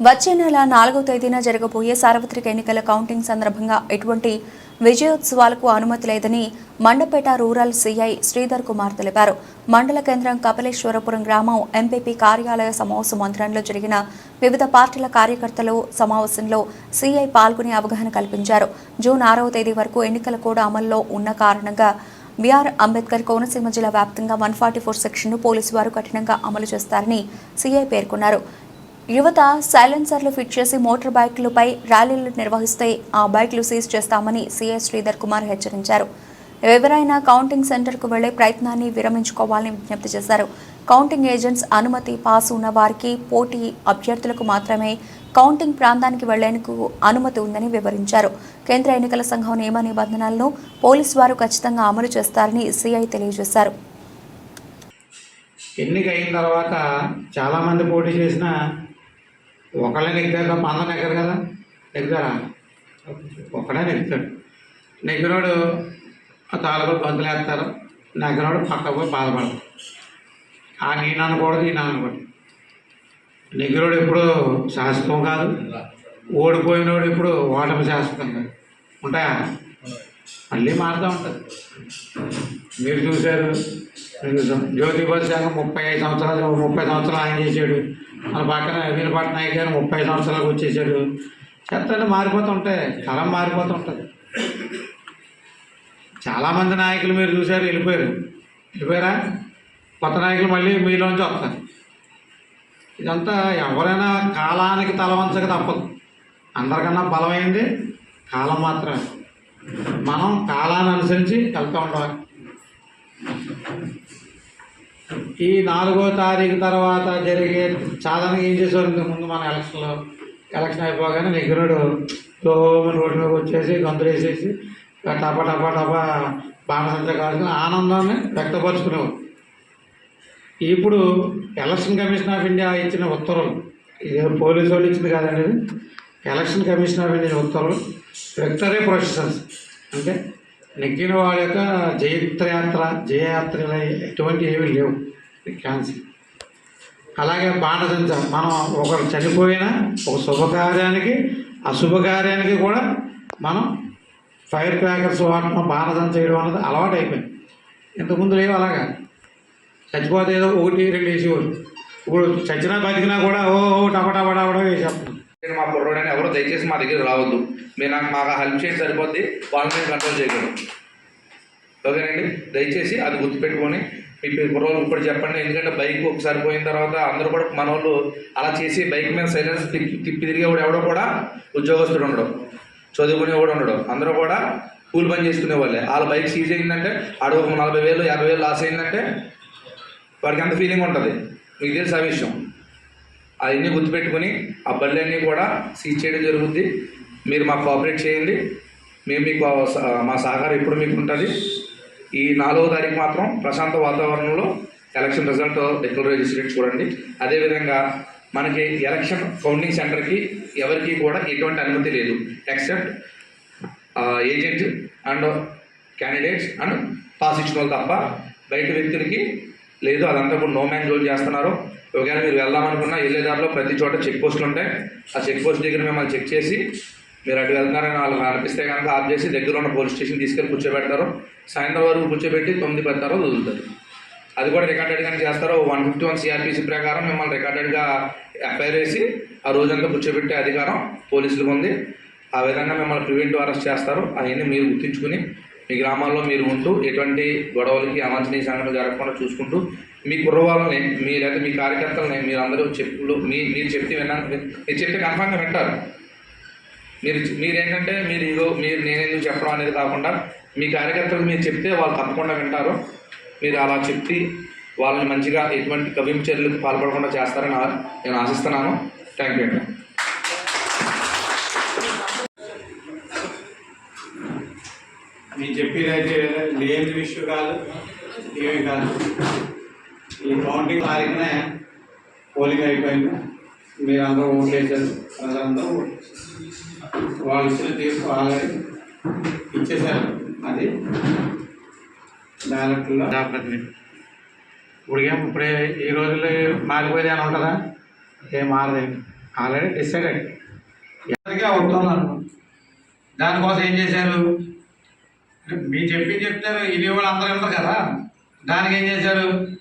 వచ్చే నెల నాలుగో తేదీన జరగబోయే సార్వత్రిక ఎన్నికల కౌంటింగ్ సందర్భంగా ఎటువంటి విజయోత్సవాలకు అనుమతి లేదని మండపేట రూరల్ సీఐ శ్రీధర్ కుమార్ తెలిపారు. మండల కేంద్రం కపిలేశ్వరపురం గ్రామం ఎంపీపీ కార్యాలయ సమావేశ మందిరంలో జరిగిన వివిధ పార్టీల కార్యకర్తలు సమావేశంలో సీఐ పాల్గొని అవగాహన కల్పించారు. జూన్ ఆరవ తేదీ వరకు ఎన్నికల కూడా అమల్లో ఉన్న కారణంగా బీఆర్ అంబేద్కర్ కోనసీమ జిల్లా వ్యాప్తంగా వన్ ఫార్టీ ఫోర్ సెక్షన్ను పోలీసు వారు కఠినంగా అమలు చేస్తారని సీఐ పేర్కొన్నారు. యువత సైలెన్సర్లు ఫిట్ చేసి మోటార్ బైకులపై ర్యాలీలు నిర్వహిస్తే ఆ బైక్లు సీజ్ చేస్తామని సీఎస్ శ్రీధర్ కుమార్ హెచ్చరించారు. ఎవరైనా కౌంటింగ్ సెంటర్కు వెళ్ళే ప్రయత్నాన్ని విరమించుకోవాలని విజ్ఞప్తి చేశారు. కౌంటింగ్ ఏజెంట్స్ అనుమతి పాస్ ఉన్న వారికి పోటీ అభ్యర్థులకు మాత్రమే కౌంటింగ్ ప్రాంతానికి వెళ్ళేందుకు అనుమతి ఉందని వివరించారు. కేంద్ర ఎన్నికల సంఘం నియమ నిబంధనలను పోలీసు వారు ఖచ్చితంగా అమలు చేస్తారని సీఐ తెలియజేశారు. ఎన్నిక అయిన తర్వాత చాలామంది పోటీ చేసిన ఒకళ్ళని ఎక్కుతారు తప్ప అందరు ఎక్కరు కదా? ఎక్కుతారా ఒకడే నెగ్గుతాడు. నెగ్గినోడు ఆ తాలూకు బంతులు వేస్తారు. నెగ్గినోడు పక్క పోయి బాధపడతాడు. ఆ నేను అనకూడదు ఈయన అనకూడదు నెగ్గినోడు ఎప్పుడు శాశ్వతం కాదు. ఓడిపోయినోడు ఇప్పుడు ఓటమి శాశ్వతం కాదు. ఉంటాయా? మళ్ళీ మారుతూ ఉంటుంది. మీరు చూశారు మీరు చూసాం జ్యోతిబల్ శాఖ ముప్పై ఐదు సంవత్సరాలు ముప్పై సంవత్సరాలు ఆయన చేశాడు. మన పక్కన వీరపట్న నాయక్ గారు ముప్పై సంవత్సరాలకు వచ్చేసాడు చెత్తలు మారిపోతూ ఉంటాయి కాలం మారిపోతూ ఉంటుంది. చాలామంది నాయకులు మీరు చూశారు వెళ్ళిపోయారు. వెళ్ళిపోయారా? కొత్త నాయకులు మళ్ళీ మీలోంచి వస్తారు. ఇదంతా ఎవరైనా కాలానికి తలవంచక తప్పదు. అందరికన్నా బలమైంది కాలం మాత్రమే. మనం కాలాన్ని అనుసరించి వెళ్తూ ఉండాలి. ఈ నాలుగో తారీఖు తర్వాత జరిగే సాధారణంగా ఏం చేసేవారు? ముందు మన ఎలక్షన్లో ఎలక్షన్ అయిపోగానే నెగ్గినోడు దోమని రోడ్డు మీద వచ్చేసి గొంతులు వేసేసి టపా టపా టపా బాణసంత కాల్చుకుని ఆనందాన్ని వ్యక్తపరుచుకునేవారు. ఇప్పుడు ఎలక్షన్ కమిషన్ ఆఫ్ ఇండియా ఇచ్చిన ఉత్తర్వులు ఇది పోలీసు వాళ్ళు ఇచ్చింది కాదండి ఎలక్షన్ కమిషన్ ఆఫ్ ఇండియా ఉత్తర్వులు విక్టరీ ప్రొసెషన్స్ అంటే నెగ్గిన వాళ్ళ యొక్క జయత్రయాత్ర జయయాత్ర ఎటువంటి ఏమీ లేవు. క్యాన్సిల్. అలాగే బాణసంచ మనం ఒకరు చనిపోయిన ఒక శుభకార్యానికి అశుభకార్యానికి కూడా మనం ఫైర్ క్రాకర్స్ వాడటం బాణసంచ చేయడం అన్నది అలవాటు అయిపోయింది ఇంతకుముందు లేవు అలాగా. చచ్చిపోతే ఏదో ఒకటి రెండు వేసేవారు ఇప్పుడు చచ్చినా బతికినా కూడా ఓ ఓ టపా టపా నేను మా కుర్రోడని ఎవరో దయచేసి మా దగ్గర రావద్దు. మీరు నాకు మాకు హెల్ప్ చేసి సరిపోద్ది. వాళ్ళని మేము కంట్రోల్ చేయగలం ఓకేనండి? దయచేసి అది గుర్తుపెట్టుకొని మీ కుర్రోళ్ళు ఇప్పుడు చెప్పండి. ఎందుకంటే బైక్ ఒకసారి పోయిన తర్వాత అందరూ కూడా మన వాళ్ళు అలా చేసి బైక్ మీద సైలెన్స్ తిప్పి తిప్పి తిరిగేవాడు ఎవడో కూడా ఉద్యోగస్తుడు ఉండడు. చదువుకునేవాడు ఉండడం. అందరూ కూడా కూలి పని చేసుకునే వాళ్ళే. వాళ్ళ బైక్ సీజ్ అయిందంటే అడుగు ఒక నలభై వేలు యాభై వేలు లాస్ అయిందంటే వాడికి అంత ఫీలింగ్ ఉంటుంది? మీకు తెలిసి ఆ విషయం. అవన్నీ గుర్తుపెట్టుకుని ఆ బళ్ళన్నీ కూడా సీజ్ చేయడం జరుగుద్ది. మీరు మాకు కోఆపరేట్ చేయండి. మేము మీకు మా సహకారం ఎప్పుడు మీకు ఉంటుంది. ఈ నాలుగో తారీఖు మాత్రం ప్రశాంత వాతావరణంలో ఎలక్షన్ రిజల్ట్ డిక్లర్ రిజిస్ట్రేట్ చూడండి. అదేవిధంగా మనకి ఎలక్షన్ కౌంటింగ్ సెంటర్కి ఎవరికి కూడా ఎటువంటి అనుమతి లేదు. Except agent and candidates and pass ఇచ్చిన వాళ్ళు తప్ప బయట వ్యక్తులకి లేదు. అదంతా కూడా నో మ్యాన్ జోన్ చేస్తున్నారు. ఒకవేళ మీరు వెళ్దామనుకున్నా వెళ్ళే దారిలో ప్రతి చోట చెక్ పోస్టులు ఉంటాయి. ఆ చెక్ పోస్ట్ దగ్గర మిమ్మల్ని చెక్ చేసి మీరు అటు వెళ్తున్నారని వాళ్ళకి అనిపిస్తే కనుక ఆఫ్ చేసి దగ్గర ఉన్న పోలీస్ స్టేషన్ తీసుకెళ్ళి కూర్చోబెడతారు. సాయంత్రం వరకు కూర్చోబెట్టి తొమ్మిది పది తర్వాత వదులుతారు. అది కూడా రికార్డెడ్గానే చేస్తారు. వన్ ఫిఫ్టీ వన్ సిఆర్పిసి ప్రకారం మిమ్మల్ని రికార్డెడ్గా ఎఫ్ఐఆర్ వేసి ఆ రోజంతా కూర్చోబెట్టే అధికారం పోలీసులకు ఉంది. ఆ విధంగా మిమ్మల్ని ప్రివెంటివ్ అరెస్ట్ చేస్తారు. అవన్నీ మీరు గుర్తించుకుని మీ గ్రామాల్లో మీరు ఉంటూ ఎటువంటి గొడవలకి అవాంఛనీయ సంఘటనలు జరగకుండా చూసుకుంటూ మీ కుర్రవాళ్ళని మీ లేదా మీ కార్యకర్తలని మీరు అందరూ చెప్పులు మీ మీరు చెప్తే విన్నా మీరు చెప్తే కన్ఫామ్గా వింటారు మీరు మీరేంటంటే మీరు ఇదో మీరు నేనేందుకు చెప్పడం అనేది కాకుండా మీ కార్యకర్తలకు మీరు చెప్తే వాళ్ళు తప్పకుండా వింటారు మీరు అలా చెప్పి వాళ్ళని మంచిగా ఎటువంటి కవిం చర్యలకు పాల్పడకుండా చేస్తారని నేను ఆశిస్తున్నాను థ్యాంక్ యూ అండి నేను చెప్పేది అయితే లేని విషయం కాదు ఏమీ కాదు కౌంటింగ్ తారీఖునే పోలింగ్ అయిపోయింది. మీరు అందరూ ఓట్లు వేశారు ప్రజలందరూ. వాళ్ళు ఇచ్చిన తీర్పు ఆల్రెడీ ఇచ్చేశారు. అది బ్యాలెట్లో ఇప్పుడు ఏం ఇప్పుడే ఈ రోజుల్లో మారిపోయేది అని ఉంటుందా? ఏం మారదండి ఆల్రెడీ డిసైడెడ్ ఎవరికి అవుతున్నారు. దానికోసం ఏం చేశారు? మీరు చెప్పింది చెప్తారు. ఇది వాళ్ళు అందరూ కదా. దానికి ఏం చేశారు?